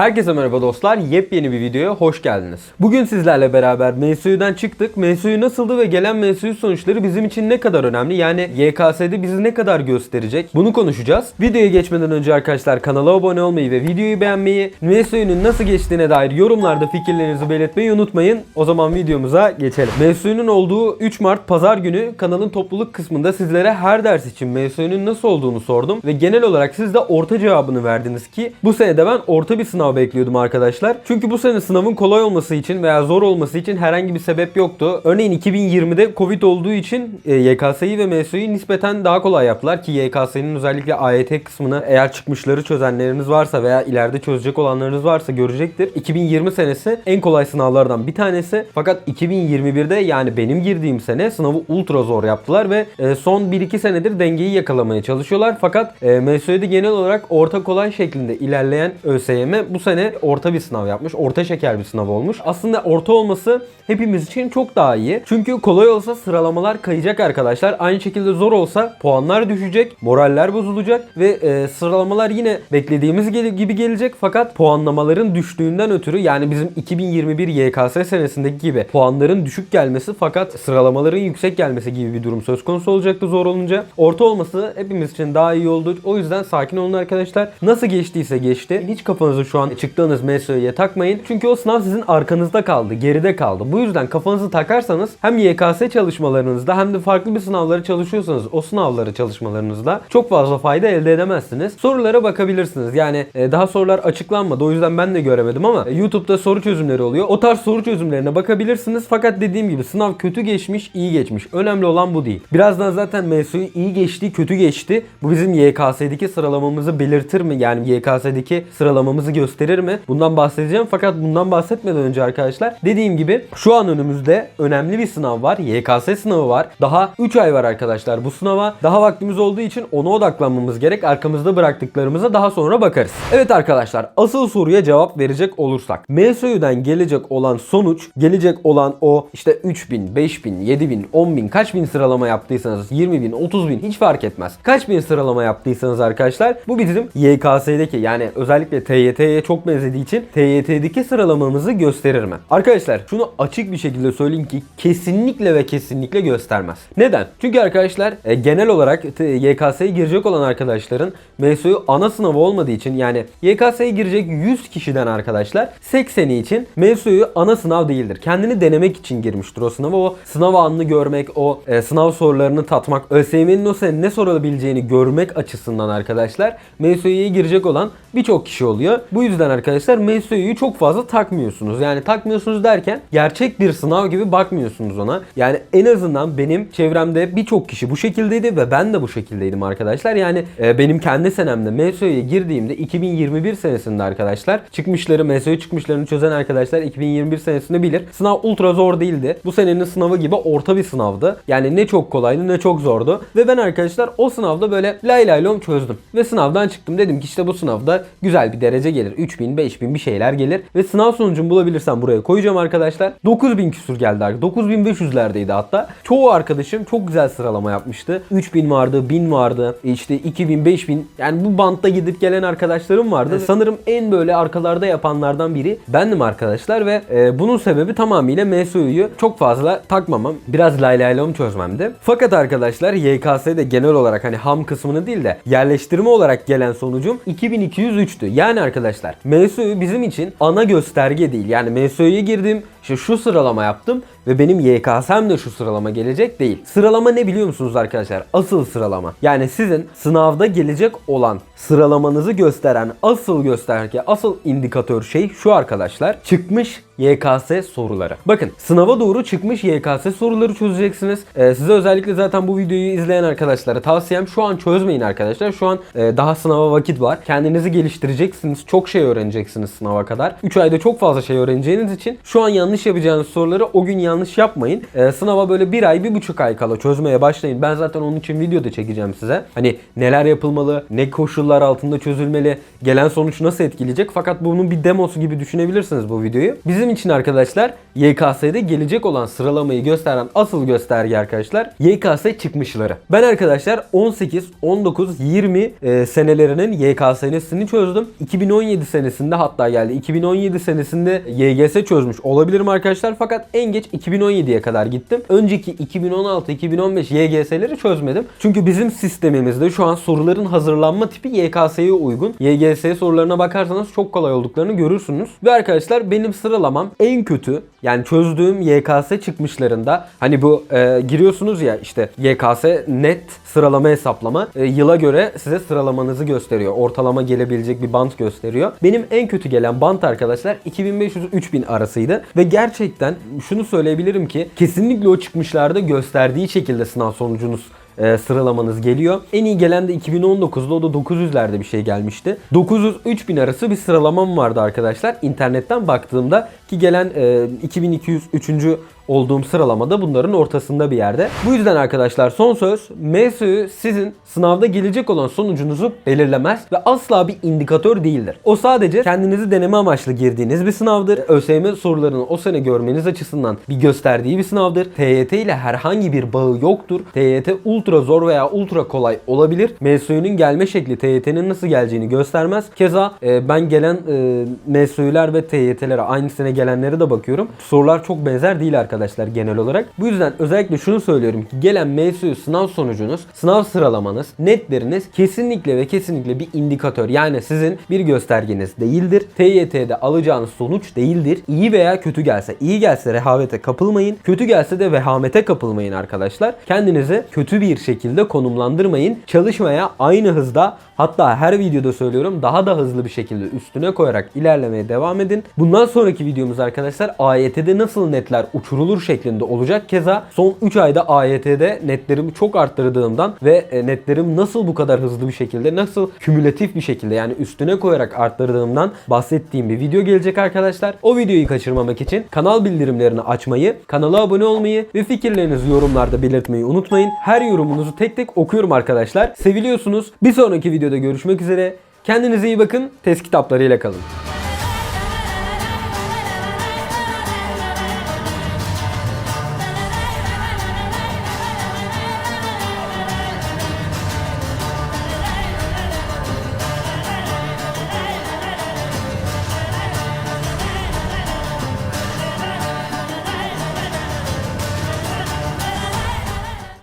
Herkese merhaba dostlar. Yepyeni bir videoya hoş geldiniz. Bugün sizlerle beraber MSU'dan çıktık. MSU nasıldı ve gelen MSU sonuçları bizim için ne kadar önemli? Yani YKS'de bizi ne kadar gösterecek? Bunu konuşacağız. Videoya geçmeden önce arkadaşlar kanala abone olmayı ve videoyu beğenmeyi, MSU'nun nasıl geçtiğine dair yorumlarda fikirlerinizi belirtmeyi unutmayın. O zaman videomuza geçelim. MSU'nun olduğu 3 Mart pazar günü kanalın topluluk kısmında sizlere her ders için MSU'nun nasıl olduğunu sordum ve genel olarak siz de orta cevabını verdiniz ki bu senede ben orta bir sınav bekliyordum arkadaşlar. Çünkü bu sene sınavın kolay olması için veya zor olması için herhangi bir sebep yoktu. Örneğin 2020'de Covid olduğu için e, YKS'yi ve MSU'yu nispeten daha kolay yaptılar ki YKS'nin özellikle AYT kısmını eğer çıkmışları çözenleriniz varsa veya ileride çözecek olanlarınız varsa görecektir. 2020 senesi en kolay sınavlardan bir tanesi. Fakat 2021'de yani benim girdiğim sene sınavı ultra zor yaptılar ve e, son 1-2 senedir dengeyi yakalamaya çalışıyorlar. Fakat e, MSU'da genel olarak orta kolay şeklinde ilerleyen ÖSYM bu sene orta bir sınav yapmış. Orta şeker bir sınav olmuş. Aslında orta olması hepimiz için çok daha iyi. Çünkü kolay olsa sıralamalar kayacak arkadaşlar. Aynı şekilde zor olsa puanlar düşecek, moraller bozulacak ve e, sıralamalar yine beklediğimiz gibi gelecek. Fakat puanlamaların düştüğünden ötürü yani bizim 2021 YKS senesindeki gibi puanların düşük gelmesi fakat sıralamaların yüksek gelmesi gibi bir durum söz konusu olacaktı zor olunca. Orta olması hepimiz için daha iyi oldu. O yüzden sakin olun arkadaşlar. Nasıl geçtiyse geçti. Hiç kafanızı şu an çıktığınız MSÖ'ye takmayın. Çünkü o sınav sizin arkanızda kaldı, geride kaldı. Bu yüzden kafanızı takarsanız hem YKS çalışmalarınızda hem de farklı bir sınavları çalışıyorsanız o sınavları çalışmalarınızda çok fazla fayda elde edemezsiniz. Sorulara bakabilirsiniz. Yani e, daha sorular açıklanmadı. O yüzden ben de göremedim ama e, YouTube'da soru çözümleri oluyor. O tarz soru çözümlerine bakabilirsiniz. Fakat dediğim gibi sınav kötü geçmiş, iyi geçmiş. Önemli olan bu değil. Birazdan zaten MSU'yu iyi geçti, kötü geçti. Bu bizim YKS'deki sıralamamızı belirtir mi? Yani YKS'deki sıralamamızı gösterir mi? Bundan bahsedeceğim. Fakat bundan bahsetmeden önce arkadaşlar dediğim gibi şu an önümüzde önemli bir sınav var. YKS sınavı var. Daha 3 ay var arkadaşlar bu sınava. Daha vaktimiz olduğu için ona odaklanmamız gerek. Arkamızda bıraktıklarımıza daha sonra bakarız. Evet arkadaşlar asıl soruya cevap verecek olursak. MSU'dan gelecek olan sonuç, gelecek olan o işte 3000, 5000, 7000, 10000 kaç bin sıralama yaptıysanız 20 bin, 30 bin hiç fark etmez. Kaç bin sıralama yaptıysanız arkadaşlar bu bizim YKS'deki yani özellikle TYT'ye çok benzediği için TYT'deki sıralamamızı gösterir mi? Arkadaşlar şunu açık bir şekilde söyleyeyim ki kesinlikle ve kesinlikle göstermez. Neden? Çünkü arkadaşlar e, genel olarak YKS'ye girecek olan arkadaşların MSU ana sınavı olmadığı için yani YKS'ye girecek 100 kişiden arkadaşlar 80'i için MSU ana sınav değildir. Kendini denemek için girmiştir o sınava. O sınav anını görmek, o e, sınav sorularını tatmak, ÖSYM'nin o sene ne sorulabileceğini görmek açısından arkadaşlar MSU'ya girecek olan birçok kişi oluyor. Bu yüzden arkadaşlar MSU'yu çok fazla takmıyorsunuz. Yani takmıyorsunuz derken gerçek bir sınav gibi bakmıyorsunuz ona. Yani en azından benim çevremde birçok kişi bu şekildeydi ve ben de bu şekildeydim arkadaşlar. Yani e, benim kendi senemde MSU'ya girdiğimde 2021 senesinde arkadaşlar çıkmışları MSU çıkmışlarını çözen arkadaşlar 2021 senesinde bilir. Sınav ultra zor değildi. Bu senenin sınavı gibi orta bir sınavdı. Yani ne çok kolaydı ne çok zordu. Ve ben arkadaşlar o sınavda böyle lay lay lom çözdüm. Ve sınavdan çıktım. Dedim ki işte bu sınavda güzel bir derece gelir. 3000, 5000 bir şeyler gelir. Ve sınav sonucumu bulabilirsem buraya koyacağım arkadaşlar. 9000 küsur geldi. 9500'lerdeydi hatta. Çoğu arkadaşım çok güzel sıralama yapmıştı. 3000 vardı, 1000 vardı. işte 2000, 5000 yani bu bantta gidip gelen arkadaşlarım vardı. Sanırım en böyle arkalarda yapanlardan biri bendim arkadaşlar ve e, bunun sebebi tamamıyla MSU'yu çok fazla takmamam. Biraz lay lay lom çözmemdi. Fakat arkadaşlar YKS'de genel olarak hani ham kısmını değil de yerleştirme olarak gelen sonucum 2203'tü. Yani arkadaşlar MSU bizim için ana gösterge değil. Yani MSU'ya girdim işte şu sıralama yaptım ve benim YKS'm de şu sıralama gelecek değil. Sıralama ne biliyor musunuz arkadaşlar? Asıl sıralama. Yani sizin sınavda gelecek olan sıralamanızı gösteren asıl gösterge, asıl indikatör şey şu arkadaşlar. Çıkmış YKS soruları. Bakın sınava doğru çıkmış YKS soruları çözeceksiniz. Ee, size özellikle zaten bu videoyu izleyen arkadaşlara tavsiyem şu an çözmeyin arkadaşlar. Şu an e, daha sınava vakit var. Kendinizi geliştireceksiniz. Çok şey öğreneceksiniz sınava kadar. 3 ayda çok fazla şey öğreneceğiniz için şu an yanlış yanlış yapacağınız soruları o gün yanlış yapmayın. Ee, sınava böyle bir ay, bir buçuk ay kala çözmeye başlayın. Ben zaten onun için video da çekeceğim size. Hani neler yapılmalı, ne koşullar altında çözülmeli, gelen sonuç nasıl etkileyecek. Fakat bunun bir demosu gibi düşünebilirsiniz bu videoyu. Bizim için arkadaşlar YKS'de gelecek olan sıralamayı gösteren asıl gösterge arkadaşlar YKS çıkmışları. Ben arkadaşlar 18, 19, 20 e, senelerinin YKS'sini çözdüm. 2017 senesinde hatta geldi. 2017 senesinde YGS çözmüş olabilirim arkadaşlar. Fakat en geç 2017'ye kadar gittim. Önceki 2016, 2015 YGS'leri çözmedim. Çünkü bizim sistemimizde şu an soruların hazırlanma tipi YKS'ye uygun. YGS sorularına bakarsanız çok kolay olduklarını görürsünüz. Ve arkadaşlar benim sıralamam en kötü yani çözdüğüm YKS çıkmışlarında hani bu e, giriyorsunuz ya işte YKS net sıralama hesaplama e, yıla göre size sıralamanızı gösteriyor. Ortalama gelebilecek bir bant gösteriyor. Benim en kötü gelen bant arkadaşlar 2500-3000 arasıydı ve gerçekten şunu söyleyebilirim ki kesinlikle o çıkmışlarda gösterdiği şekilde sınav sonucunuz e, sıralamanız geliyor. En iyi gelen de 2019'da o da 900'lerde bir şey gelmişti. 900-3000 arası bir sıralamam vardı arkadaşlar. İnternetten baktığımda ki gelen e, 2203. olduğum sıralamada bunların ortasında bir yerde. Bu yüzden arkadaşlar son söz MSÜ sizin sınavda gelecek olan sonucunuzu belirlemez ve asla bir indikatör değildir. O sadece kendinizi deneme amaçlı girdiğiniz bir sınavdır. ÖSYM sorularını o sene görmeniz açısından bir gösterdiği bir sınavdır. TYT ile herhangi bir bağı yoktur. TYT ultra zor veya ultra kolay olabilir. MSÜ'nün gelme şekli TYT'nin nasıl geleceğini göstermez. Keza e, ben gelen e, MSÜ'ler ve TYT'lere aynı sene gelenlere de bakıyorum. Sorular çok benzer değil arkadaşlar genel olarak. Bu yüzden özellikle şunu söylüyorum ki gelen MSÜ sınav sonucunuz, sınav sıralamanız, netleriniz kesinlikle ve kesinlikle bir indikatör. Yani sizin bir göstergeniz değildir. TYT'de alacağınız sonuç değildir. İyi veya kötü gelse, iyi gelse rehavete kapılmayın. Kötü gelse de vehamete kapılmayın arkadaşlar. Kendinizi kötü bir şekilde konumlandırmayın. Çalışmaya aynı hızda hatta her videoda söylüyorum daha da hızlı bir şekilde üstüne koyarak ilerlemeye devam edin. Bundan sonraki videomuz arkadaşlar AYT'de nasıl netler uçurulur şeklinde olacak. Keza son 3 ayda AYT'de netlerimi çok arttırdığımdan ve e, netlerim nasıl bu kadar hızlı bir şekilde nasıl kümülatif bir şekilde yani üstüne koyarak arttırdığımdan bahsettiğim bir video gelecek arkadaşlar. O videoyu kaçırmamak için kanal bildirimlerini açmayı, kanala abone olmayı ve fikirlerinizi yorumlarda belirtmeyi unutmayın. Her yorumunuzu tek tek okuyorum arkadaşlar. Seviliyorsunuz. Bir sonraki videoda görüşmek üzere. Kendinize iyi bakın. Test kitaplarıyla kalın.